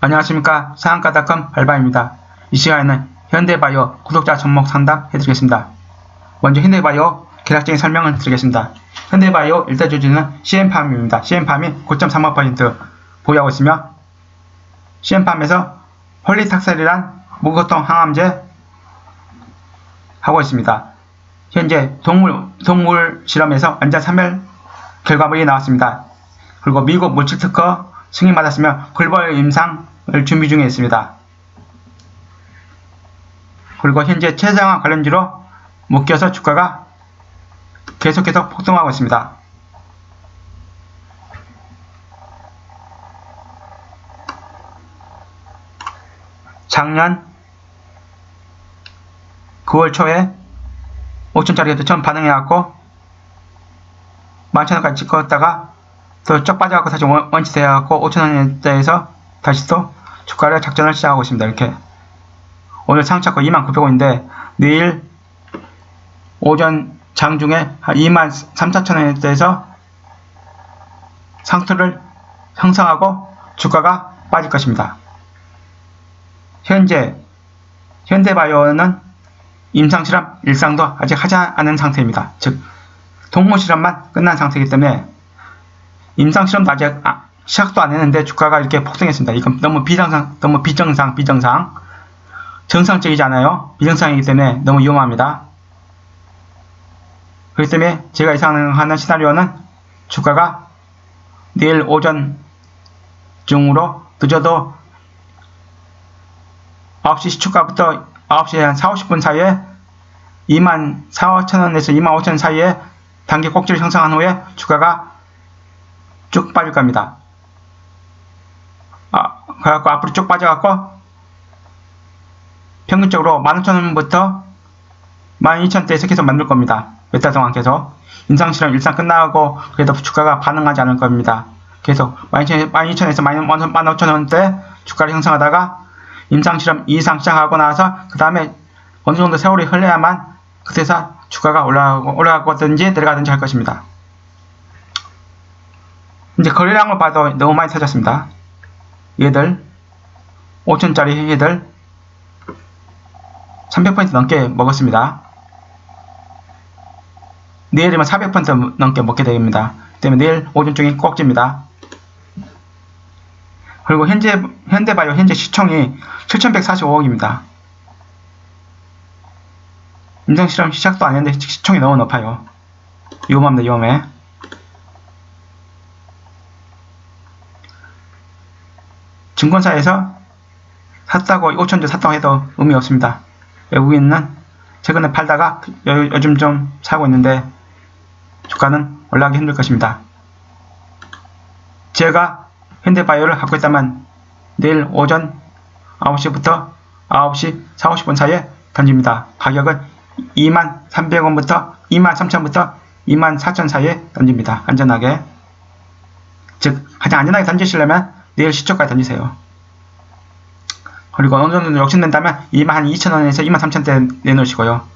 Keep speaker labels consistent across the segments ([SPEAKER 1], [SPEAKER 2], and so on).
[SPEAKER 1] 안녕하십니까 상한가닷컴 발바입니다. 이 시간에는 현대바이오 구독자 접목 상담 해드리겠습니다. 먼저 현대바이오 계략적인 설명을 드리겠습니다. 현대바이오 일대 주주는 CM팜입니다. CM팜이 9.35% 보유하고 있으며 CM팜에서 홀리탁셀이란 무고통 항암제 하고 있습니다. 현재 동물 동물 실험에서 안전 3일 결과물이 나왔습니다. 그리고 미국 물질 특허 승인받았으며 글벌 임상을 준비 중에 있습니다. 그리고 현재 최상화 관련주로 묶여서 주가가 계속해서 폭등하고 있습니다. 작년 9월 초에 5천짜리에도 처음 반응해갖고 11,000원까지 찍었다가 또 쩍 빠져갖고 다시 원- 원치 돼갖고 5천원대에서 다시 또 주가를 작전을 시작하고 있습니다. 이렇게 오늘 상착고 29,900원인데 내일 오전 장중에 한 23,4천원대에서 상투를 형성하고 주가가 빠질 것입니다. 현재 현대바이오는 임상실험 일상도 아직 하지 않은 상태입니다. 즉 동물실험만 끝난 상태이기 때문에 임상실험 도 아직 아- 시작도 안 했는데 주가가 이렇게 폭등했습니다. 이건 너무 비정상, 너무 비정상, 비정상. 정상적이지 않아요. 비정상이기 때문에 너무 위험합니다. 그렇기 때문에 제가 예상하는 시나리오는 주가가 내일 오전 중으로 늦어도 9시 시초가부터 9시에 한 4, 50분 사이에 2만 4, 5천원에서 2만 5천 사이에 단기 꼭지를 형성한 후에 주가가 쭉 빠질 겁니다. 아, 그래갖고 앞으로 쭉 빠져갖고 평균적으로 15,000원부터 12,000대에서 계속 만들 겁니다. 몇 달 동안 계속. 임상실험 일상 끝나고 그래도 주가가 반응하지 않을 겁니다. 계속 12,000에서 15,000원대 주가를 형성하다가 임상실험 이상 시작하고 나서 그 다음에 어느 정도 세월이 흘러야만 그때서 주가가 올라가고 올라가든지 내려가든지 할 것입니다. 이제 거래량을 봐도 너무 많이 사졌습니다. 얘들 5천짜리 얘들 300% 넘게 먹었습니다. 내일이면 400% 넘게 먹게 됩니다. 때문에 내일 오전 중에 꼭집니다. 그리고 현재 현대바이오 현재 시총이 7,145억입니다. 임상실험 시작도 안 했는데 시총이 너무 높아요. 위험합니다, 위험해. 증권사에서 샀다고 5천주 샀다고 해도 의미 없습니다. 외국인은 최근에 팔다가 요, 요즘 좀 사고 있는데 주가는 올라가기 힘들 것입니다. 제가 현대바이오를 갖고 있다면 내일 오전 9시부터 9시 4, 50분 사이에 던집니다. 가격은 2만 300원부터 2만 3천부터 2만 4천 사이에 던집니다. 안전하게. 즉 가장 안전하게 던지시려면 내일 시초까지 던지세요. 그리고 어느 정도 욕심낸다면 2만 2천원에서 2만 3천대 내놓으시고요.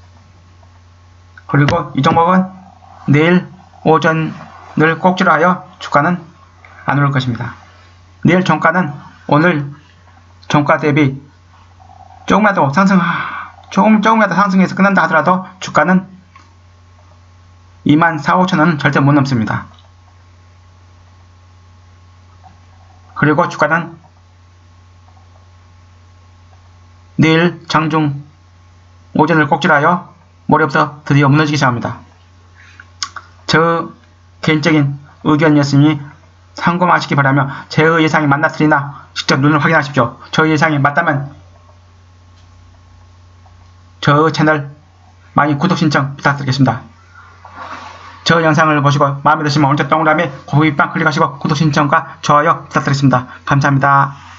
[SPEAKER 1] 그리고 이 종목은 내일 오전을 꼭지로 하여 주가는 안 오를 것입니다. 내일 종가는 오늘 종가 대비 조금이라도 상승, 조금, 조금이라도 상승해서 끝난다 하더라도 주가는 2만 4, 5천원은 절대 못 넘습니다. 그리고 주가는 내일 장중 오전을 꼭지하여 모레부터 드디어 무너지기 시작합니다. 저 개인적인 의견이었으니 참고하시기 바라며 제 예상이 맞나틀리나 직접 눈을 확인하십시오. 저 예상이 맞다면 저 채널 많이 구독 신청 부탁드리겠습니다. 저 영상을 보시고 마음에 드시면 오른쪽 동그라미 고객빵 클릭하시고 구독 신청과 좋아요 부탁드리겠습니다. 감사합니다.